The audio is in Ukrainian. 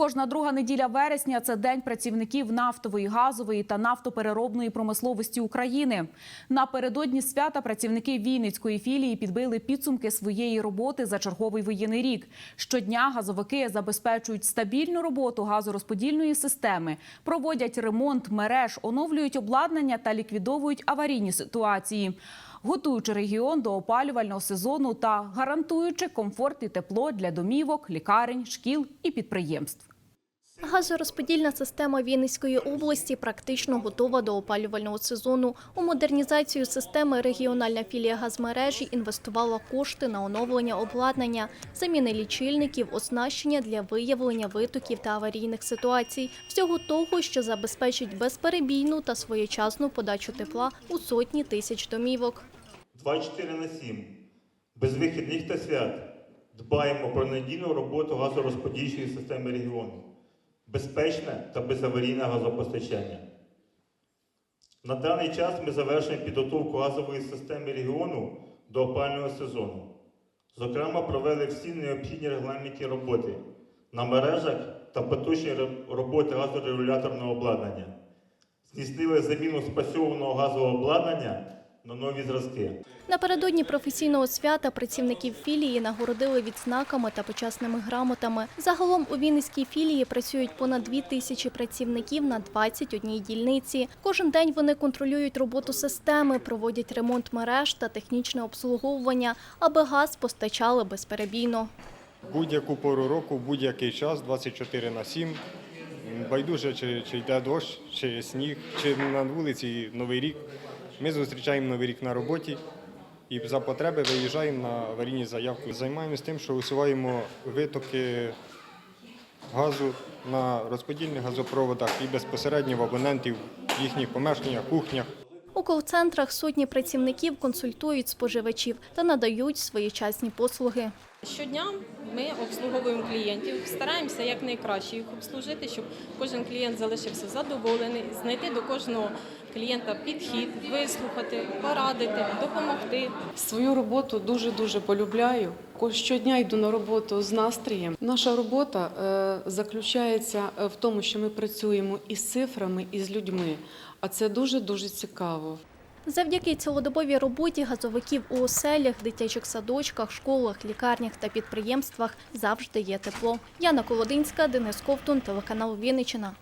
Кожна друга неділя вересня це день працівників нафтової, газової та нафтопереробної промисловості України. Напередодні свята працівники Вінницької філії підбили підсумки своєї роботи за черговий воєнний рік. Щодня газовики забезпечують стабільну роботу газорозподільної системи, проводять ремонт мереж, оновлюють обладнання та ліквідовують аварійні ситуації. Готуючи регіон до опалювального сезону та гарантуючи комфорт і тепло для домівок, лікарень, шкіл і підприємств. Газорозподільна система Вінницької області практично готова до опалювального сезону. У модернізацію системи регіональна філія газмережі інвестувала кошти на оновлення обладнання, заміни лічильників, оснащення для виявлення витоків та аварійних ситуацій, всього того, що забезпечить безперебійну та своєчасну подачу тепла у сотні тисяч домівок. 24 на 7, без вихідних та свят дбаємо про надійну роботу газорозподільчої системи регіону, безпечне та безаварійне газопостачання. На даний час ми завершуємо підготовку газової системи регіону до опального сезону. Зокрема, провели всі необхідні регламентні роботи на мережах та поточні роботи газорегуляторного обладнання. Здійснили заміну спасьованого газового обладнання на нові зразки. Напередодні професійного свята працівників філії нагородили відзнаками та почасними грамотами. Загалом у Вінницькій філії працюють понад дві тисячі працівників на 21 дільниці. Кожен день вони контролюють роботу системи, проводять ремонт мереж та технічне обслуговування, аби газ постачали безперебійно. будь-яку пору року, в будь-який час, 24 на 7. Байдуже, чи, чи йде дощ, чи сніг, чи на вулиці Новий рік. Ми зустрічаємо Новий рік на роботі і за потреби виїжджаємо на аварійні заявки. Займаємося тим, що усуваємо витоки газу на розподільних газопроводах і безпосередньо в абонентів в їхніх помешканнях, кухнях. У кол-центрах сотні працівників консультують споживачів та надають своєчасні послуги. Щодня ми обслуговуємо клієнтів, стараємося якнайкраще їх обслужити, щоб кожен клієнт залишився задоволений, знайти до кожного клієнта підхід, вислухати, порадити, допомогти. Свою роботу дуже дуже полюбляю. Ко- Щодня йду на роботу з настроєм. Наша робота е, заключається е, в тому, що ми працюємо із цифрами, і з людьми. А це дуже дуже цікаво. Завдяки цілодобовій роботі газовиків у оселях, дитячих садочках, школах, лікарнях та підприємствах завжди є тепло. Яна Колодинська, Денис Ковтун, телеканал Вінниччина.